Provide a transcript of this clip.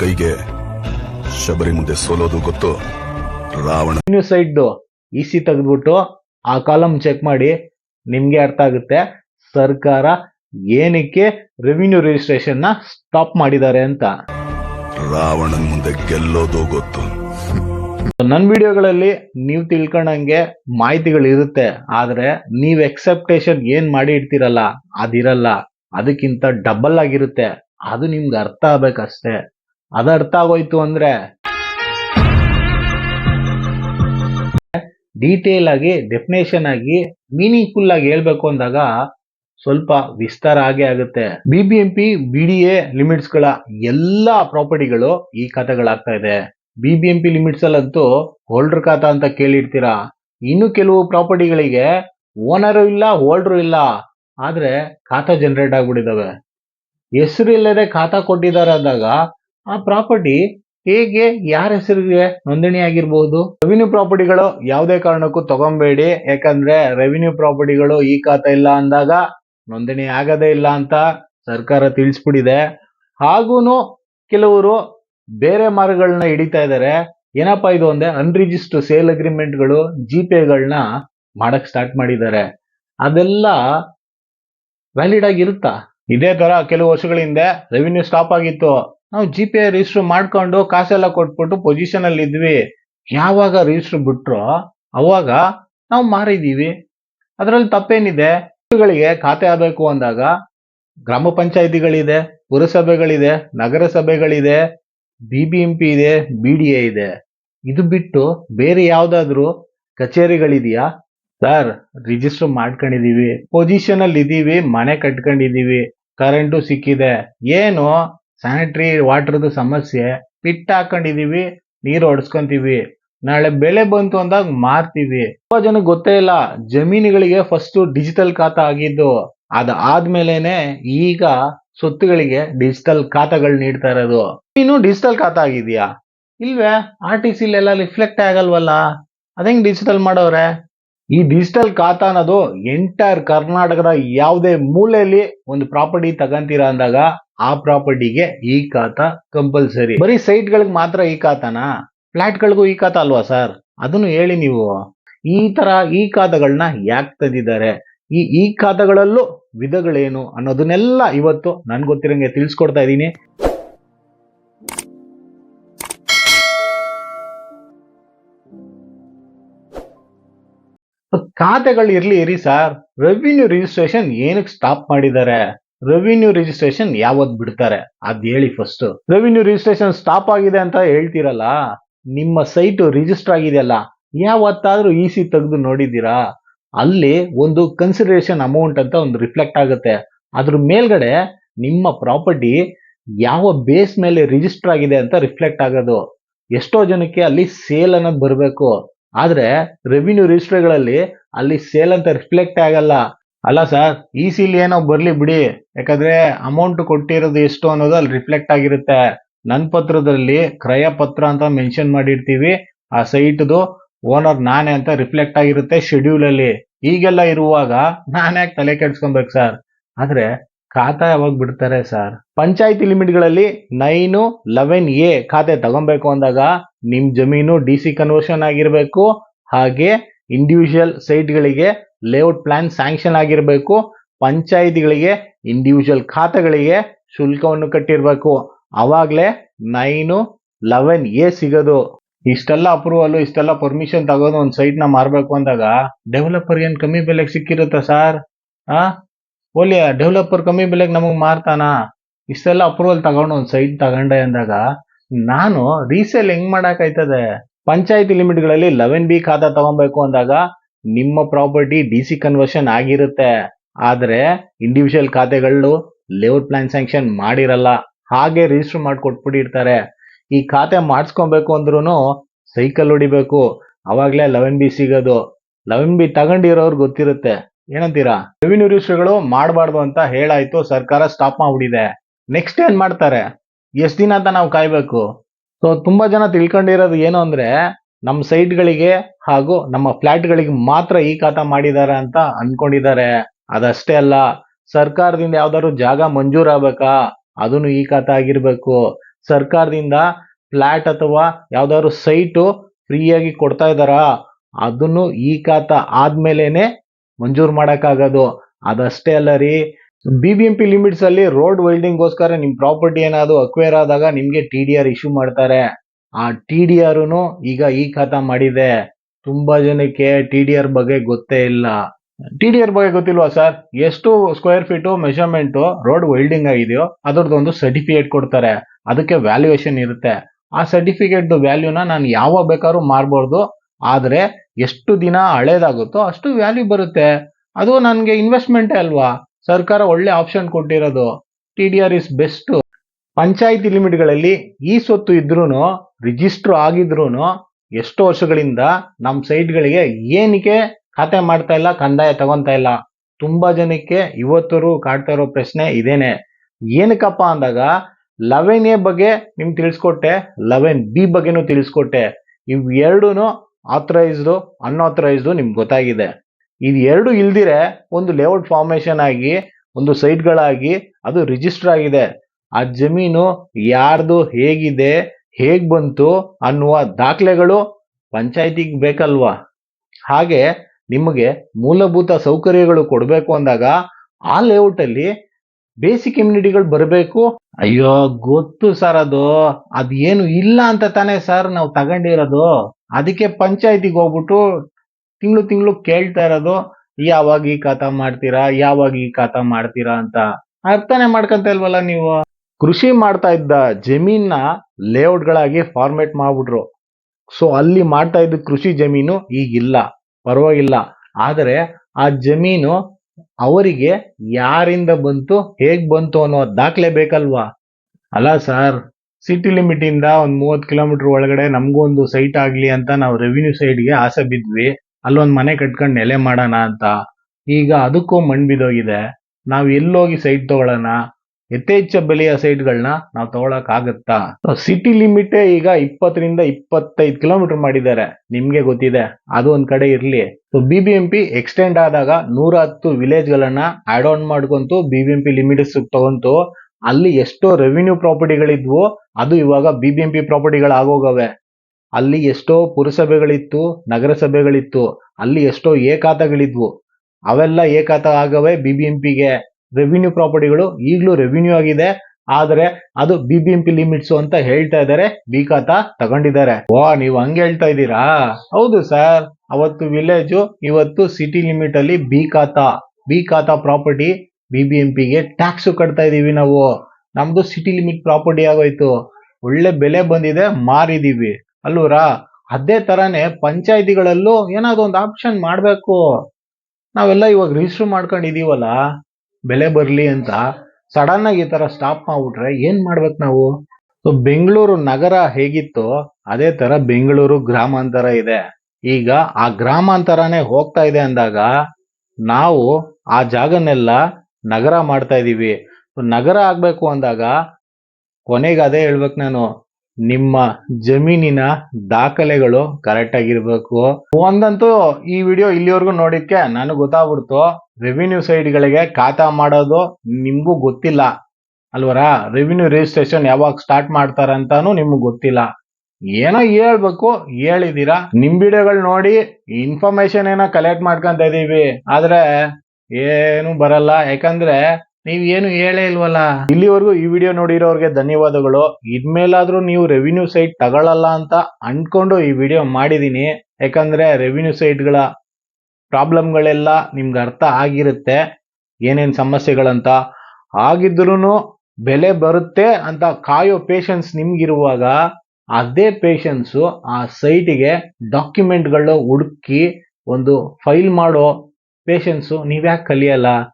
ಕೈಗೆ ಶಬರಿ ಮುಂದೆ ಸೋಲೋದು ಗೊತ್ತು? Ravana. New side E C ತೆಗೆದ್ಬಿಟ್ಟು ಆ ಕಾಲಮ್ ಚೆಕ್ ಮಾಡಿ ನಿಮ್ಗೆ ಅರ್ಥ ಆಗುತ್ತೆ. ಸರ್ಕಾರ ಏನಕ್ಕೆ ರೆವಿನ್ಯೂ ರಿಜಿಸ್ಟ್ರೇಷನ್ನ ಸ್ಟಾಪ್ ಮಾಡಿದ್ದಾರೆ ಅಂತ. ರಾವಣನ್ ಮುಂದೆ ಗೆಲ್ಲೋದು ಗೊತ್ತು. ನನ್ನ ವಿಡಿಯೋಗಳಲ್ಲಿ ನೀವು ತಿಳ್ಕೊಂಡಂಗೆ ಮಾಹಿತಿಗಳು ಇರುತ್ತೆ. ಆದ್ರೆ ನೀವು ಎಕ್ಸೆಪ್ಟೇಷನ್ ಏನ್ ಮಾಡಿ ಇಡ್ತೀರಲ್ಲ ಅದಿರಲ್ಲ. ಅದಕ್ಕಿಂತ ಡಬಲ್ ಆಗಿರುತ್ತೆ. ಅದು ನಿಮ್ಗೆ ಅರ್ಥ ಆಗ್ಬೇಕಷ್ಟೇ. ಅದು ಅರ್ಥ ಆಗೋಯ್ತು ಅಂದ್ರೆ ಡೀಟೇಲ್ ಆಗಿ ಡೆಫಿನೇಷನ್ ಆಗಿ ಮೀನಿಂಗ್ಫುಲ್ ಆಗಿ ಹೇಳ್ಬೇಕು ಅಂದಾಗ ಸ್ವಲ್ಪ ವಿಸ್ತಾರ ಆಗೇ ಆಗುತ್ತೆ. B B M B D A ಲಿಮಿಟ್ಸ್ಗಳ ಎಲ್ಲಾ ಪ್ರಾಪರ್ಟಿಗಳು ಈ ಖಾತೆಗಳಾಗ್ತಾ ಇದೆ. B B M P limits ಅಲ್ಲಂತೂ ಹೋಲ್ಡರ್ ಖಾತಾ ಅಂತ ಕೇಳಿರ್ತೀರಾ? ಇನ್ನು ಕೆಲವು ಪ್ರಾಪರ್ಟಿಗಳಿಗೆ ಓನರು ಇಲ್ಲ ಹೋಲ್ಡರು ಇಲ್ಲ, ಆದ್ರೆ ಖಾತಾ ಜನರೇಟ್ ಆಗ್ಬಿಟ್ಟಿದಾವೆ. ಹೆಸರು ಇಲ್ಲದೆ ಖಾತಾ ಕೊಟ್ಟಿದ್ದಾರೆ ಅಂದಾಗ ಆ ಪ್ರಾಪರ್ಟಿ ಹೇಗೆ, ಯಾರ ಹೆಸರಿಗೆ ನೋಂದಣಿ ಆಗಿರಬಹುದು ರೆವಿನ್ಯೂ ಪ್ರಾಪರ್ಟಿಗಳು ಯಾವುದೇ ಕಾರಣಕ್ಕೂ ತಗೊಂಬೇಡಿ. ಯಾಕಂದ್ರೆ ರೆವಿನ್ಯೂ ಪ್ರಾಪರ್ಟಿಗಳು ಈ ಖಾತಾ ಇಲ್ಲ ಅಂದಾಗ ನೋಂದಣಿ ಆಗದೇ ಇಲ್ಲ ಅಂತ ಸರ್ಕಾರ ತಿಳಿಸ್ಬಿಟ್ಟಿದೆ. ಹಾಗೂ ಕೆಲವರು ಬೇರೆ ಮಾರ್ಗಗಳನ್ನ ಹಿಡಿತಾ ಇದ್ದಾರೆ ಏನಪ್ಪಾ ಇದು ಅಂದ್ರೆ ಅನ್ರಿಜಿಸ್ಟರ್ ಸೇಲ್ ಅಗ್ರಿಮೆಂಟ್ಗಳು ಜಿ ಪೇಗಳನ್ನ ಮಾಡಕ್ ಸ್ಟಾರ್ಟ್ ಮಾಡಿದ್ದಾರೆ. ಅದೆಲ್ಲ ವ್ಯಾಲಿಡ್ ಆಗಿರುತ್ತಾ? ಇದೇ ತರ ಕೆಲವು ವರ್ಷಗಳ ಹಿಂದೆ ರೆವಿನ್ಯೂ ಸ್ಟಾಪ್ ಆಗಿತ್ತು. ನಾವು ಜಿ ಪೇ ರಿಜಿಸ್ಟರ್ ಮಾಡ್ಕೊಂಡು ಕಾಸೆಲ್ಲ ಕೊಟ್ಬಿಟ್ಟು ಪೊಸಿಷನ್ ಅಲ್ಲಿ ಇದ್ವಿ. ಯಾವಾಗ ರಿಜಿಸ್ಟರ್ ಬಿಟ್ರೋ ಅವಾಗ ನಾವು ಮಾರಿದೀವಿ. ಅದರಲ್ಲಿ ತಪ್ಪೇನಿದೆ? ಗಳಿಗೆ ಖಾತೆ ಆಗಬೇಕು ಅಂದಾಗ ಗ್ರಾಮ ಪಂಚಾಯಿತಿಗಳಿದೆ, ಪುರಸಭೆಗಳಿದೆ, ನಗರಸಭೆಗಳಿದೆ ಬಿ ಬಿ ಎಂ ಪಿ ಇದೆ ಬಿ ಡಿ ಎ ಇದೆ. ಇದು ಬಿಟ್ಟು ಬೇರೆ ಯಾವ್ದಾದ್ರು ಕಚೇರಿಗಳಿದೆಯಾ? ಸರ್ ರಿಜಿಸ್ಟರ್ ಮಾಡ್ಕೊಂಡಿದೀವಿ. ಪೊಸಿಷನ್ ಅಲ್ಲಿ ಇದೀವಿ, ಮನೆ ಕಟ್ಕೊಂಡಿದೀವಿ. ಕರೆಂಟು ಸಿಕ್ಕಿದೆ. ಏನು? ಸ್ಯಾನಿಟರಿ ವಾಟರ್ದು ಸಮಸ್ಯೆ ಪಿಟ್ ಹಾಕೊಂಡಿದೀವಿ, ನೀರು ಹೊಡ್ಸ್ಕೊಂತೀವಿ ನಾಳೆ ಬೆಳೆ ಬಂತು ಅಂದಾಗ ಮಾರ್ತೀವಿ. ತುಂಬಾ ಜನಕ್ಕೆ ಗೊತ್ತೇ ಇಲ್ಲ, ಜಮೀನುಗಳಿಗೆ ಫಸ್ಟ್ ಡಿಜಿಟಲ್ ಖಾತಾ ಆಗಿದ್ದು. ಅದಾದ್ಮೇಲೆನೆ ಈಗ ಸ್ವತ್ತುಗಳಿಗೆ ಡಿಜಿಟಲ್ ಖಾತಾಗಳು ನೀಡ್ತಾ ಇರೋದು. ಇನ್ನು ಡಿಜಿಟಲ್ ಖಾತಾ ಆಗಿದ್ಯಾ ಇಲ್ವೇ ಆರ್ ಟಿ ಸಿಲೆಲ್ಲ ರಿಫ್ಲೆಕ್ಟ್ ಆಗಲ್ವಲ್ಲ? ಅದಂಗ್ ಡಿಜಿಟಲ್ ಮಾಡವ್ರೆ? ಈ ಡಿಜಿಟಲ್ ಖಾತಾ ಅನ್ನೋದು ಎಂಟೈರ್ ಕರ್ನಾಟಕದ ಯಾವುದೇ ಮೂಲೆಯಲ್ಲಿ ಒಂದು ಪ್ರಾಪರ್ಟಿ ತಗಂತೀರಾ ಅಂದಾಗ ಆ ಪ್ರಾಪರ್ಟಿಗೆ ಈ ಖಾತಾ ಕಂಪಲ್ಸರಿ ಬರೀ ಸೈಟ್ ಗಳಿಗೆ ಮಾತ್ರ ಈ ಖಾತಾನ? ಫ್ಲಾಟ್ ಗಳಿಗೂ ಈ ಖಾತಾ ಅಲ್ವಾ ಸರ್ ಅದನ್ನು ಹೇಳಿ ನೀವು. ಈ ತರ ಈ ಖಾತಾಗಳನ್ನ ಯಾಕೆ ತಂದಿದ್ದಾರೆ ಈ ಈ ಖಾತಾಗಳಲ್ಲೂ ವಿಧಗಳೇನು ಅನ್ನೋದನ್ನೆಲ್ಲ ಇವತ್ತು ನನ್ಗೆ ಗೊತ್ತಿರಂಗೆ ತಿಳಿಸ್ಕೊಡ್ತಾ ಇದ್ದೀನಿ. ಖಾತೆಗಳು ಇರ್ಲಿ ಇರಿ ಸರ್. ರೆವಿನ್ಯೂ ರಿಜಿಸ್ಟ್ರೇಷನ್ ಏನಕ್ಕೆ ಸ್ಟಾಪ್ ಮಾಡಿದ್ದಾರೆ ರೆವಿನ್ಯೂ ರಿಜಿಸ್ಟ್ರೇಷನ್ ಯಾವತ್ ಬಿಡ್ತಾರೆ? ಅದ್ ಹೇಳಿ ಫಸ್ಟ್ ರೆವಿನ್ಯೂ ರಿಜಿಸ್ಟ್ರೇಷನ್ ಸ್ಟಾಪ್ ಆಗಿದೆ ಅಂತ ಹೇಳ್ತೀರಲ್ಲ? ನಿಮ್ಮ ಸೈಟ್ ರಿಜಿಸ್ಟರ್ ಆಗಿದೆಯಲ್ಲ? ಯಾವತ್ತಾದ್ರೂ ಇ ಸಿ ತೆಗೆದು ನೋಡಿದ್ದೀರಾ? ಅಲ್ಲಿ ಒಂದು ಕನ್ಸಿಡರೇಷನ್ ಅಮೌಂಟ್ ಅಂತ ಒಂದು ರಿಫ್ಲೆಕ್ಟ್ ಆಗುತ್ತೆ. ಅದ್ರ ಮೇಲ್ಗಡೆ ನಿಮ್ಮ ಪ್ರಾಪರ್ಟಿ ಯಾವ ಬೇಸ್ ಮೇಲೆ ರಿಜಿಸ್ಟರ್ ಆಗಿದೆ ಅಂತ ರಿಫ್ಲೆಕ್ಟ್ ಆಗೋದು. ಎಷ್ಟೋ ಜನಕ್ಕೆ ಅಲ್ಲಿ ಸೇಲ್ ಅನ್ನೋದು ಬರಬೇಕು. ಆದ್ರೆ ರೆವಿನ್ಯೂ ರಿಜಿಸ್ಟರ್ಗಳಲ್ಲಿ ಅಲ್ಲಿ ಸೇಲ್ ಅಂತ ರಿಫ್ಲೆಕ್ಟ್ ಆಗಲ್ಲ. ಅಲ್ಲ ಸರ್ ಈ ಸಿಲಿ ಏನೋ ಬರ್ಲಿ ಬಿಡಿ. ಯಾಕಂದ್ರೆ ಅಮೌಂಟ್ ಕೊಟ್ಟಿರೋದು ಎಷ್ಟು ಅನ್ನೋದು ಅಲ್ಲಿ ರಿಫ್ಲೆಕ್ಟ್ ಆಗಿರುತ್ತೆ. ನನ್ ಪತ್ರದಲ್ಲಿ ಕ್ರಯ ಪತ್ರ ಅಂತ ಮೆನ್ಷನ್ ಮಾಡಿರ್ತೀವಿ. ಆ ಸೈಟ್ದು ಓನರ್ ನಾನೇ ಅಂತ ರಿಫ್ಲೆಕ್ಟ್ ಆಗಿರುತ್ತೆ ಶೆಡ್ಯೂಲ್ ಅಲ್ಲಿ. ಈಗೆಲ್ಲ ಇರುವಾಗ ನಾನೇ ತಲೆ ಕೆಡ್ಸ್ಕೊಬೇಕು ಸರ್ ಆದ್ರೆ ಖಾತಾ ಯಾವಾಗ ಬಿಡ್ತಾರೆ, ಸರ್. ಪಂಚಾಯತಿ ಲಿಮಿಟ್ಗಳಲ್ಲಿ ನೈನು ಲೆವೆನ್ ಎ ಖಾತೆ ತಗೊಬೇಕು ಅಂದಾಗ ನಿಮ್ ಜಮೀನು ಡಿ ಸಿ ಕನ್ವರ್ಷನ್ ಆಗಿರ್ಬೇಕು, ಹಾಗೆ ಇಂಡಿವಿಜುವಲ್ ಸೈಟ್ಗಳಿಗೆ ಲೇಔಟ್ ಪ್ಲಾನ್ ಸ್ಯಾಂಕ್ಷನ್ ಆಗಿರಬೇಕು, ಪಂಚಾಯಿತಿಗಳಿಗೆ ಇಂಡಿವಿಜುವಲ್ ಖಾತೆಗಳಿಗೆ ಶುಲ್ಕವನ್ನು ಕಟ್ಟಿರಬೇಕು. ಆವಾಗಲೇ ನೈನು ಲೆವೆನ್ ಎ ಸಿಗೋದು. ಇಷ್ಟೆಲ್ಲ ಅಪ್ರೂವಲ್, ಇಷ್ಟೆಲ್ಲ ಪರ್ಮಿಷನ್ ತಗೋದು ಒಂದು ಸೈಟ್ ಮಾರಬೇಕು ಮಾರ್ಬೇಕು ಅಂದಾಗ ಡೆವಲಪರ್ ಏನು ಕಮ್ಮಿ ಬೆಲೆಗೆ ಸಿಕ್ಕಿರುತ್ತಾ, ಸರ್? ಆ? ಓಲಿ ಡೆವಲಪರ್ ಕಮ್ಮಿ ಬೆಲೆಗೆ ನಮಗೆ ಮಾರ್ತಾನ? ಇಷ್ಟೆಲ್ಲ ಅಪ್ರೂವಲ್ ತಗೊಂಡು ಒಂದು ಸೈಟ್ ತಗೊಂಡೆ ಅಂದಾಗ ನಾನು ರೀಸೇಲ್ ಹೆಂಗ್ ಮಾಡಕ್ ಆಯ್ತದೆ? ಪಂಚಾಯತಿ ಲಿಮಿಟ್ಗಳಲ್ಲಿ ಲೆವೆನ್ ಬಿ ಖಾತಾ ತಗೊಬೇಕು ಅಂದಾಗ ನಿಮ್ಮ ಪ್ರಾಪರ್ಟಿ ಡಿ ಸಿ ಕನ್ವರ್ಷನ್ ಆಗಿರುತ್ತೆ. ಆದ್ರೆ ಇಂಡಿವಿಜುವಲ್ ಖಾತೆಗಳು ಲೇಔಟ್ ಪ್ಲಾನ್ ಸ್ಯಾಂಕ್ಷನ್ ಮಾಡಿರಲ್ಲ. ಹಾಗೆ ರಿಜಿಸ್ಟರ್ ಮಾಡಿ ಕೊಟ್ಬಿಟ್ಟಿರ್ತಾರೆ. ಈ ಖಾತೆ ಮಾಡಿಸ್ಕೊಬೇಕು ಅಂದ್ರೂ ಸೈಕಲ್ ಹೊಡಿಬೇಕು. ಅವಾಗ್ಲೇ ಲೆವೆನ್ ಬಿ ಸಿಗೋದು. ಲೆವೆನ್ ಬಿ ತಗೊಂಡಿರೋರ್ಗೆ ಗೊತ್ತಿರುತ್ತೆ. ಏನಂತೀರಾ? ರೆವಿನ್ಯೂ ರಿಜಿಸ್ಟರ್ಗಳು ಮಾಡಬಾರ್ದು ಅಂತ ಹೇಳಾಯ್ತು, ಸರ್ಕಾರ ಸ್ಟಾಪ್ ಮಾಡ್ಬಿಟ್ಟಿದೆ. ನೆಕ್ಸ್ಟ್ ಏನ್ ಮಾಡ್ತಾರೆ? ಎಷ್ಟ್ ದಿನ ಅಂತ ನಾವು ಕಾಯ್ಬೇಕು? ಸೊ ತುಂಬಾ ಜನ ತಿಳ್ಕೊಂಡಿರೋದು ಏನು ಅಂದ್ರೆ ನಮ್ಮ ಸೈಟ್ಗಳಿಗೆ ಹಾಗೂ ನಮ್ಮ ಫ್ಲಾಟ್ಗಳಿಗೆ ಮಾತ್ರ ಈ ಖಾತ ಮಾಡಿದ್ದಾರೆ ಅಂತ ಅನ್ಕೊಂಡಿದ್ದಾರೆ. ಅದಷ್ಟೇ ಅಲ್ಲ, ಸರ್ಕಾರದಿಂದ ಯಾವ್ದಾದ್ರು ಜಾಗ ಮಂಜೂರಾಗಬೇಕಾ ಅದನ್ನು ಈ ಖಾತ ಆಗಿರ್ಬೇಕು. ಸರ್ಕಾರದಿಂದ ಫ್ಲಾಟ್ ಅಥವಾ ಯಾವ್ದಾದ್ರು ಸೈಟು ಫ್ರೀಯಾಗಿ ಕೊಡ್ತಾ ಇದ್ದಾರಾ? ಅದನ್ನು ಈ ಖಾತ ಆದ್ಮೇಲೆನೆ ಮಂಜೂರು ಮಾಡೋಕ್ಕಾಗೋದು. ಅದಷ್ಟೇ ಅಲ್ಲ ರೀ. B B M P limits ಅಲ್ಲಿ ರೋಡ್ ಗೋಸ್ಕರ ನಿಮ್ ಪ್ರಾಪರ್ಟಿ ಏನಾದ್ರು ಅಕ್ವೇರ್ ಆದಾಗ ನಿಮ್ಗೆ ಟಿ ಡಿ ಆರ್ ಇಶ್ಯೂ ಮಾಡ್ತಾರೆ. ಆ ಟಿ ಡಿ ಆರ್ ಈಗ ಈ ಖಾತಾ ಮಾಡಿದೆ. ತುಂಬಾ ಜನಕ್ಕೆ ಟಿ ಡಿ ಆರ್ ಬಗ್ಗೆ ಗೊತ್ತೇ ಇಲ್ಲ. ಟಿ ಡಿ ಆರ್ ಬಗ್ಗೆ ಗೊತ್ತಿಲ್ವಾ ಸರ್? ಎಷ್ಟು square feet measurement road welding ಆಗಿದೆಯೋ ಅದ್ರದ್ದು ಒಂದು ಸರ್ಟಿಫಿಕೇಟ್ ಕೊಡ್ತಾರೆ. ಅದಕ್ಕೆ ವ್ಯಾಲ್ಯೂಯೇಷನ್ ಇರುತ್ತೆ. ಆ ಸರ್ಟಿಫಿಕೇಟ್ ವ್ಯಾಲ್ಯೂನ ನಾನು ಯಾವಾಗ ಬೇಕಾದ್ರೂ ಮಾರ್ಬಾರ್ದು ಆದ್ರೆ ಎಷ್ಟು ದಿನ ಹಳೇದಾಗುತ್ತೋ ಅಷ್ಟು ವ್ಯಾಲ್ಯೂ ಬರುತ್ತೆ. ಅದು ನನಗೆ ಇನ್ವೆಸ್ಟ್ಮೆಂಟೇ ಅಲ್ವಾ? ಸರ್ಕಾರ ಒಳ್ಳೆ ಆಪ್ಷನ್ ಕೊಟ್ಟಿರೋದು. T D R is best panchayat ಲಿಮಿಟ್ಗಳಲ್ಲಿ ಈ ಸೊತ್ತು ಇದ್ರೂ ರಿಜಿಸ್ಟರ್ ಆಗಿದ್ರೂ ಎಷ್ಟು ವರ್ಷಗಳಿಂದ ನಮ್ಮ ಸೈಟ್ಗಳಿಗೆ ಏನಕ್ಕೆ ಖಾತೆ ಮಾಡ್ತಾ ಇಲ್ಲ, ಕಂದಾಯ ತಗೊಂತಾ ಇಲ್ಲ. ತುಂಬಾ ಜನಕ್ಕೆ ಇವತ್ತರೂ ಕಾಡ್ತಾ ಇರೋ ಪ್ರಶ್ನೆ ಇದೇನೆ. ಏನಕ್ಕಪ್ಪ ಅಂದಾಗ ಲೆವೆನ್ ಎ ಬಗ್ಗೆ ನಿಮ್ಗೆ ತಿಳಿಸ್ಕೊಟ್ಟೆ ಲೆವೆನ್ ಬಿ ಬಗ್ಗೆನೂ ತಿಳಿಸ್ಕೊಟ್ಟೆ. ಇವೆರಡೂ ಆಥರೈಸ್ಡು ಅನ್ಆಥರೈಸ್ಡು ನಿಮ್ಗೆ ಗೊತ್ತಾಗಿದೆ. ಇದು ಎರಡು ಇಲ್ದಿರೆ ಒಂದು ಲೇಔಟ್ ಫಾರ್ಮೇಶನ್ ಆಗಿ, ಒಂದು ಸೈಟ್ಗಳಾಗಿ ಅದು ರಿಜಿಸ್ಟರ್ ಆಗಿದೆ. ಆ ಜಮೀನು ಯಾರ್ದು, ಹೇಗಿದೆ, ಹೇಗೆ ಬಂತು ಅನ್ನುವ ದಾಖಲೆಗಳು ಪಂಚಾಯತಿಗೆ ಬೇಕಲ್ವಾ? ಹಾಗೆ ನಿಮಗೆ ಮೂಲಭೂತ ಸೌಕರ್ಯಗಳು ಕೊಡಬೇಕು ಅಂದಾಗ ಆ ಲೇಔಟ್ ಅಲ್ಲಿ ಬೇಸಿಕ್ ಇಮ್ಯುನಿಟಿಗಳು ಬರಬೇಕು. ಅಯ್ಯೋ, ಗೊತ್ತು ಸರ್ ಅದು. ಅದೇನು ಇಲ್ಲ ಅಂತ ತಾನೇ ಸರ್ ನಾವು ತಗೊಂಡಿರೋದು. ಅದಕ್ಕೆ ಪಂಚಾಯತಿಗೆ ಹೋಗ್ಬಿಟ್ಟು ತಿಂಗಳು ತಿಂಗಳು ಕೇಳ್ತಾ ಇರೋದು, ಯಾವಾಗ ಈ ಖಾತಾ ಮಾಡ್ತೀರಾ, ಯಾವಾಗ ಈ ಖಾತಾ ಮಾಡ್ತೀರಾ ಅಂತ. ಅರ್ಥನೇ ಮಾಡ್ಕೊಂತ ಇಲ್ವಲ್ಲ ನೀವು? ಕೃಷಿ ಮಾಡ್ತಾ ಇದ್ದ ಜಮೀನ ಲೇಔಟ್ಗಳಾಗಿ ಫಾರ್ಮೇಟ್ ಮಾಡ್ಬಿಟ್ರು. ಸೊ ಅಲ್ಲಿ ಮಾಡ್ತಾ ಇದ್ದ ಕೃಷಿ ಜಮೀನು ಈಗಿಲ್ಲ. ಪರವಾಗಿಲ್ಲ. ಆದರೆ ಆ ಜಮೀನು ಅವರಿಗೆ ಯಾರಿಂದ ಬಂತು, ಹೇಗ್ ಬಂತು ಅನ್ನೋ ದಾಖಲೆ ಬೇಕಲ್ವಾ? ಅಲ್ಲ ಸರ್. ಸಿಟಿ ಲಿಮಿಟ್ ಇಂದ ಒಂದ್ ಮೂವತ್ ಕಿಲೋಮೀಟರ್ ಒಳಗಡೆ ನಮಗೂ ಒಂದು ಸೈಟ್ ಆಗ್ಲಿ ಅಂತ ನಾವು ರೆವಿನ್ಯೂ ಸೈಡ್ಗೆ ಆಸೆ ಬಿದ್ವಿ. ಅಲ್ಲೊಂದ್ ಮನೆ ಕಟ್ಕೊಂಡು ನೆಲೆ ಮಾಡೋಣ ಅಂತ. ಈಗ ಅದಕ್ಕೂ ಮಣ್ ಬಿದ್ದೋಗಿದೆ. ನಾವ್ ಎಲ್ಲೋಗಿ ಸೈಟ್ ತಗೊಳ್ಳೋಣ. ಯಥೇಚ್ಛ ಬೆಲೆಯ ಸೈಟ್ಗಳನ್ನ ನಾವು ತಗೊಳಕ್ ಆಗತ್ತಾ? ಸಿಟಿ ಲಿಮಿಟ್ ಈಗ ಇಪ್ಪತ್ತರಿಂದ ಇಪ್ಪತ್ತೈದು ಕಿಲೋಮೀಟರ್ ಮಾಡಿದ್ದಾರೆ. ನಿಮ್ಗೆ ಗೊತ್ತಿದೆ. ಅದು ಒಂದ್ ಕಡೆ ಇರ್ಲಿ. So B B M P extend ಆದಾಗ ನೂರ ಹತ್ತು ವಿಲೇಜ್ ಗಳನ್ನ add on ಮಾಡ್ಕೊಂತು B B M P limits ತಗೊಂತು ಅಲ್ಲಿ ಎಷ್ಟೋ ರೆವಿನ್ಯೂ ಪ್ರಾಪರ್ಟಿಗಳಿದ್ವು ಅದು ಇವಾಗ ಬಿ ಬಿ ಎಂ ಪಿ ಪ್ರಾಪರ್ಟಿಗಳಾಗೋಗವೆ ಅಲ್ಲಿ ಎಷ್ಟೋ ಪುರಸಭೆಗಳಿತ್ತು, ನಗರಸಭೆಗಳಿತ್ತು, ಅಲ್ಲಿ ಎಷ್ಟೋ ಏಕಾತಗಳಿದ್ವು. ಅವೆಲ್ಲ ಏಕಾತ ಆಗವೆ ಬಿ ಬಿ ಎಂ ಪಿಗೆ ರೆವಿನ್ಯೂ ಪ್ರಾಪರ್ಟಿಗಳು ಈಗಲೂ ರೆವಿನ್ಯೂ ಆಗಿದೆ, ಆದರೆ ಅದು B B M P limits ಅಂತ ಹೇಳ್ತಾ ಇದ್ದಾರೆ ಬಿ ಖಾತಾ ತಗೊಂಡಿದ್ದಾರೆ. ವಾ ನೀವು ಹಂಗೆ ಹೇಳ್ತಾ ಇದ್ದೀರಾ? ಹೌದು ಸರ್ ಅವತ್ತು ವಿಲೇಜು ಇವತ್ತು ಸಿಟಿ ಲಿಮಿಟ್ ಅಲ್ಲಿ B khata. B khata property B B M ಪಿಗೆ ಟ್ಯಾಕ್ಸ್ ಕಟ್ತಾ ಇದ್ದೀವಿ ನಾವು. ನಮ್ಮದು ಸಿಟಿ ಲಿಮಿಟ್ ಪ್ರಾಪರ್ಟಿ ಆಗೋಯ್ತು. ಒಳ್ಳೆ ಬೆಲೆ ಬಂದಿದೆ, ಮಾರಿದೀವಿ. ಅಲ್ವರಾ ಅದೇ ಥರನೇ ಪಂಚಾಯತಿಗಳಲ್ಲೂ ಏನಾದ್ರು ಒಂದು ಆಪ್ಷನ್ ಮಾಡಬೇಕು. ನಾವೆಲ್ಲ ಇವಾಗ ರಿಜಿಸ್ಟರ್ ಮಾಡ್ಕೊಂಡಿದೀವಲ್ಲ, ಬೆಲೆ ಬರಲಿ ಅಂತ. ಸಡನ್ ಆಗಿ ಈ ಥರ ಸ್ಟಾಪ್ ಮಾಡಿಬಿಟ್ರೆ ಏನು ಮಾಡ್ಬೇಕು ನಾವು? ಸೊ ಬೆಂಗಳೂರು ನಗರ ಹೇಗಿತ್ತು, ಅದೇ ತರ ಬೆಂಗಳೂರು ಗ್ರಾಮಾಂತರ ಇದೆ. ಈಗ ಆ ಗ್ರಾಮಾಂತರನೇ ಹೋಗ್ತಾ ಇದೆ ಅಂದಾಗ, ನಾವು ಆ ಜಾಗನೆಲ್ಲ ನಗರ ಮಾಡ್ತಾ ಇದ್ದೀವಿ ನಗರ ಆಗ್ಬೇಕು ಅಂದಾಗ ಕೊನೆಗೆ ಅದೇ ಹೇಳ್ಬೇಕು ನಾನು. ನಿಮ್ಮ ಜಮೀನಿನ ದಾಖಲೆಗಳು ಕರೆಕ್ಟ್ ಆಗಿರ್ಬೇಕು. ಒಂದಂತೂ ಈ ವಿಡಿಯೋ ಇಲ್ಲಿವರೆಗೂ ನೋಡಿದ್ಕೆ ನನಗೆ ಗೊತ್ತಾಗ್ಬಿಡ್ತು. ರೆವಿನ್ಯೂ ಸೈಡ್ಗಳಿಗೆ ಖಾತಾ ಮಾಡೋದು ನಿಮಗೂ ಗೊತ್ತಿಲ್ಲ. ಅಲ್ವರಾ? ರೆವಿನ್ಯೂ ರಿಜಿಸ್ಟ್ರೇಷನ್ ಯಾವಾಗ ಸ್ಟಾರ್ಟ್ ಮಾಡ್ತಾರಂತಾನು ನಿಮ್ಗೆ ಗೊತ್ತಿಲ್ಲ. ಏನೋ ಹೇಳ್ಬೇಕು, ಹೇಳಿದೀರಾ? ನಿಮ್ ವಿಡಿಯೋಗಳು ನೋಡಿ ಇನ್ಫಾರ್ಮೇಶನ್ ಏನೋ ಕಲೆಕ್ಟ್ ಮಾಡ್ಕೊಂತ ಇದೀವಿ. ಆದ್ರೆ ಏನು ಬರಲ್ಲ. ಯಾಕಂದ್ರೆ ನೀವ್ ಏನು ಹೇಳೇ ಇಲ್ವಲ್ಲ. ಇಲ್ಲಿವರೆಗೂ ಈ ವಿಡಿಯೋ ನೋಡಿರೋರಿಗೆ ಧನ್ಯವಾದಗಳು. ಇದ್ಮೇಲಾದ್ರೂ ನೀವು ರೆವಿನ್ಯೂ ಸೈಟ್ ತಗೊಳ್ಳಲ್ಲ ಅಂತ ಅನ್ಕೊಂಡು ಈ ವಿಡಿಯೋ ಮಾಡಿದೀನಿ. ಯಾಕಂದ್ರೆ ರೆವಿನ್ಯೂ ಸೈಟ್ಗಳ ಪ್ರಾಬ್ಲಮ್ಗಳೆಲ್ಲ ನಿಮ್ಗೆ ಅರ್ಥ ಆಗಿರುತ್ತೆ. ಏನೇನು ಸಮಸ್ಯೆಗಳಂತ. ಆಗಿದ್ರೂ ಬೆಲೆ ಬರುತ್ತೆ ಅಂತ ಕಾಯೋ ಪೇಷನ್ಸ್ ನಿಮ್ಗಿರುವಾಗ ಅದೇ ಪೇಷನ್ಸು ಆ ಸೈಟಿಗೆ ಡಾಕ್ಯುಮೆಂಟ್ಗಳು ಹುಡುಕಿ ಒಂದು ಫೈಲ್ ಮಾಡೋ ಪೇಷನ್ಸು ನೀವ್ಯಾಕೆ ಕಲಿಯಲ್ಲ?